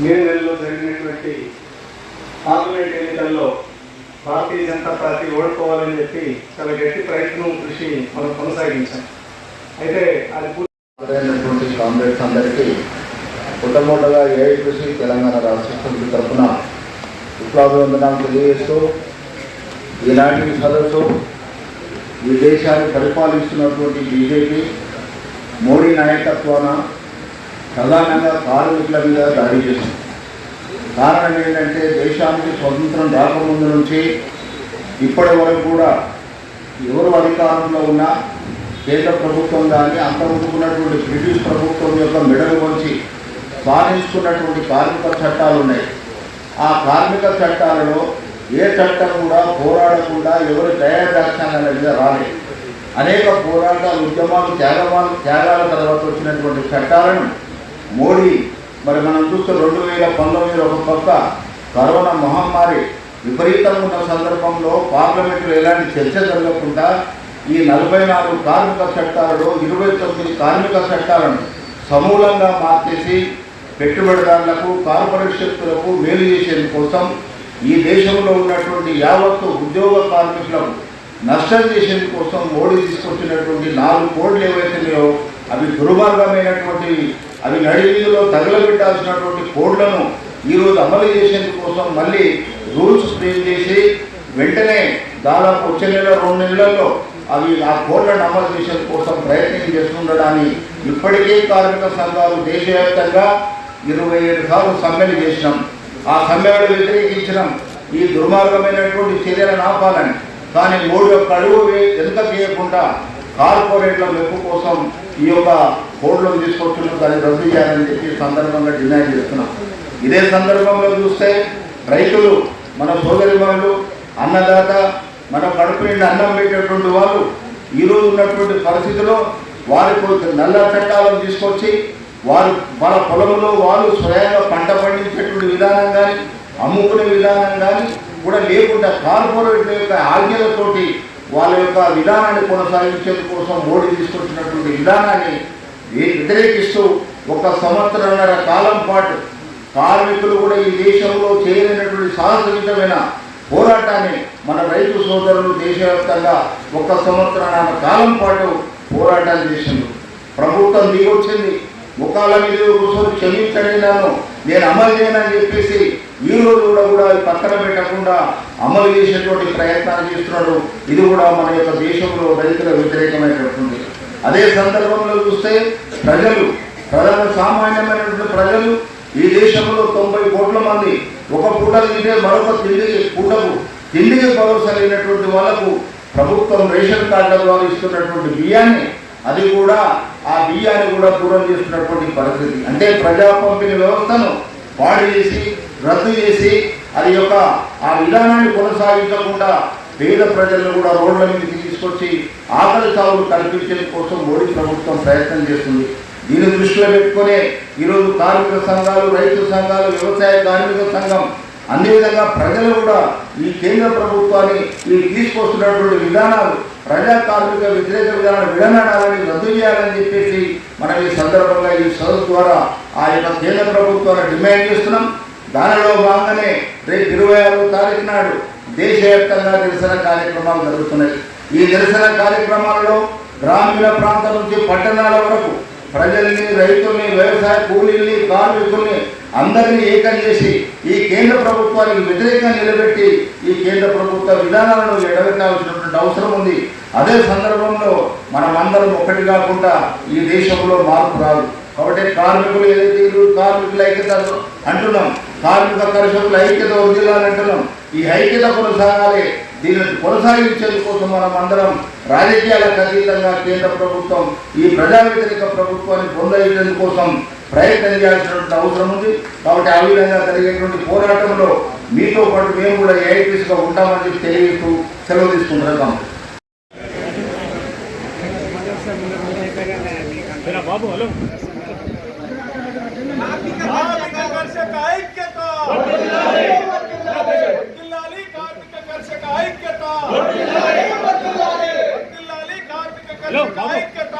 మే నెలలో జరిగినటువంటి పార్లమెంట్ ఎన్నికల్లో భారతీయ జనతా పార్టీ ఓడిపోవాలని చెప్పి చాలా గట్టి ప్రయత్నం కృషి మనం కొనసాగించాం. అయితే అది పూర్తి అయినటువంటి అందరికీ మొట్టమొదటగా కృషి తెలంగాణ రాష్ట్ర సమితి తరఫున విప్లవాభివందనాలు తెలియజేస్తూ ఈనాటి సదస్సు ఈ దేశాన్ని పరిపాలిస్తున్నటువంటి బీజేపీ మోడీ నాయకత్వాన ప్రధానంగా కార్మికుల మీద దాడి చేసింది. కారణం ఏంటంటే దేశానికి స్వతంత్రం రాకముందు నుంచి ఇప్పటి వరకు కూడా ఎవరు అధికారంలో ఉన్నా కేంద్ర ప్రభుత్వం కానీ అంతకుముందుకున్నటువంటి బ్రిటిష్ ప్రభుత్వం యొక్క మెడలు వంచి సాధించుకున్నటువంటి కార్మిక చట్టాలు ఉన్నాయి. ఆ కార్మిక చట్టాలలో ఏ చట్టం కూడా పోరాడకుండా ఎవరు దయాదాక్షాల మీద రాలేదు. అనేక పోరాటాలు ఉద్యమాలు త్యాగమాలు త్యాగాల తర్వాత వచ్చినటువంటి చట్టాలను మోడీ మరి మనం చూస్తే రెండు వేల పంతొమ్మిదిలో ఒక పక్క కరోనా మహమ్మారి విపరీతంగా ఉన్న సందర్భంలో పార్లమెంటులో ఎలాంటి చర్చ జరగకుండా ఈ నలభై నాలుగు కార్మిక చట్టాలను ఇరవై తొమ్మిది కార్మిక చట్టాలను సమూలంగా మార్చేసి పెట్టుబడిదారులకు కార్పొరేట్ శక్తులకు మేలు చేసేందుకోసం ఈ దేశంలో ఉన్నటువంటి యావత్తు ఉద్యోగ కార్మికులకు నష్టం చేసేందుకోసం మోడీ తీసుకొచ్చినటువంటి నాలుగు కోడ్లు ఏవైతున్నాయో అవి దుర్మార్గమైనటువంటి అవి నడివీధిలో తగలబెట్టాల్సినటువంటి కోడ్లను ఈరోజు అమలు చేసేందుకోసం మళ్ళీ రూల్స్ ఫ్రేమ్ చేసి వెంటనే దాదాపు వచ్చే నెల రెండు నెలల్లో అవి ఆ కోడ్లను అమలు చేసేందుకోసం కోసం ప్రయత్నం చేస్తుండడాన్ని ఇప్పటికే కార్మిక సంఘాలు దేశవ్యాప్తంగా ఇరవై ఏడు సార్లు సమ్మెలు చేసినాం. ఆ సమ్మెలు వ్యతిరేకించడం ఈ దుర్మార్గమైనటువంటి చర్యలను ఆపాలని. కానీ మూడు యొక్క అడుగు ఎంత చేయకుండా కార్పొరేట్ల మెప్పు కోసం ఈ యొక్క కోడ్లను తీసుకొచ్చిన దాన్ని రద్దు చేయాలని చెప్పి సందర్భంగా డిమాండ్ చేస్తున్నాం. ఇదే సందర్భంలో చూస్తే రైతులు మన సోదరిమణులు అన్నదాత మన కడుపు నిండి అన్నం పెట్టేటువంటి వాళ్ళు ఈరోజు ఉన్నటువంటి పరిస్థితిలో వారికి నల్ల చట్టాలను తీసుకొచ్చి వారు వాళ్ళ పొలంలో వాళ్ళు స్వయంగా పంట పండించేటువంటి విధానం కానీ అమ్ముకునే విధానం కానీ కూడా లేకుండా కార్పొరేట్ యొక్క ఆజ్ఞలతోటి వాళ్ళ యొక్క విధానాన్ని కొనసాగించేందు కోసం మోడీ తీసుకొచ్చినటువంటి విధానాన్ని వ్యతిరేకిస్తూ ఒక సంవత్సరంన్నర కాలం పాటు కార్మికులు కూడా ఈ దేశంలో చేయలేనటువంటి సాహసవితమైన పోరాటాన్ని మన రైతు సోదరులు దేశవ్యాప్తంగా ఒక సంవత్సరాల కాలం పాటు పోరాటాలు చేసింది ప్రభుత్వం దిగొచ్చింది. ముఖాల మీద కూర్చొని క్షమించండి నన్ను నేను అమలు చేయనని చెప్పేసి ఈ కూడా కూడా పక్కన పెట్టకుండా అమలు చేసేటువంటి ప్రయత్నాలు చేస్తున్నాడు. ఇది కూడా మన యొక్క దేశంలో రైతుల వ్యతిరేకమైనటువంటి. అదే సందర్భంలో చూస్తే ప్రజలు ప్రధాన సామాన్యమైనటువంటి ప్రజలు ఈ దేశంలో తొంభై కోట్ల మంది ఒక పూట తింటే మరొక తిండి పూటకు తిండికి లేనటువంటి వాళ్ళకు ప్రభుత్వం రేషన్ కార్డుల ద్వారా ఇస్తున్నటువంటి బియ్యాన్ని అది కూడా ఆ బియ్యాన్ని కూడా దూరం చేస్తున్నటువంటి పరిస్థితి. అంటే ప్రజా పంపిణీ వ్యవస్థను పాడు చేసి రద్దు చేసి అది యొక్క ఆ విధానాన్ని కొనసాగించకుండా పేద ప్రజలను కూడా రోడ్ల మీదకి తీసుకొచ్చి ఆకలి సాగులు కల్పించే కోసం మోడీ ప్రభుత్వం ప్రయత్నం చేస్తుంది. దీన్ని దృష్టిలో పెట్టుకునే ఈరోజు కార్మిక సంఘాలు రైతు సంఘాలు వ్యవసాయ కార్మిక సంఘం అన్ని విధంగా ప్రజలు కూడా ఈ కేంద్ర ప్రభుత్వాన్ని ఈ తీసుకొస్తున్నటువంటి విధానాలు ప్రజా కార్మిక వ్యతిరేక విధానాలు విడనాడాలని రద్దు చేయాలని చెప్పేసి మనం ఈ సందర్భంగా ఈ సదస్సు ద్వారా ఆ యొక్క కేంద్ర ప్రభుత్వాన్ని డిమాండ్ చేస్తున్నాం. దానిలో భాగంగానే రేపు ఇరవై ఆరో తారీఖు నాడు దేశవ్యాప్తంగా నిరసన కార్యక్రమాలు జరుగుతున్నాయి. ఈ నిరసన కార్యక్రమాలలో గ్రామీణ ప్రాంతం నుంచి పట్టణాల వరకు ప్రజల్ని రైతుల్ని వ్యవసాయ కూలీల్ని కార్మికుల్ని అందరినీ ఏకం చేసి ఈ కేంద్ర ప్రభుత్వానికి వ్యతిరేకంగా నిలబెట్టి ఈ కేంద్ర ప్రభుత్వ విధానాలను ఎడబెట్టాల్సినటువంటి అవసరం ఉంది. అదే సందర్భంలో మనం అందరం ఒకటి కాకుండా ఈ దేశంలో మార్పు రాదు. కాబట్టి కార్మికులు ఏదైతే కార్మికుల ఐక్యత అంటున్నాం కార్మిక కర్షకుల ఐక్యత వదిలాలని అంటున్నాం ఈ ఐక్యత కొనసాగాలి. దీనిని కొనసాగించేందుకోసం మనం అందరం రాజకీయాలకు అతీతంగా కేంద్ర ప్రభుత్వం ఈ ప్రజా వ్యతిరేక ప్రభుత్వాన్ని పొందేందుకోసం ప్రయత్నం చేయాల్సినటువంటి అవసరం ఉంది. కాబట్టి ఆ విధంగా జరిగేటువంటి పోరాటంలో మీతో పాటు మేము కూడా ఏఐటీసీగా ఉంటామని చెప్పి తెలియజేస్తూ సెలవు తీసుకుంటున్నాం కర్షక ఐక్యత. ఐక్యత.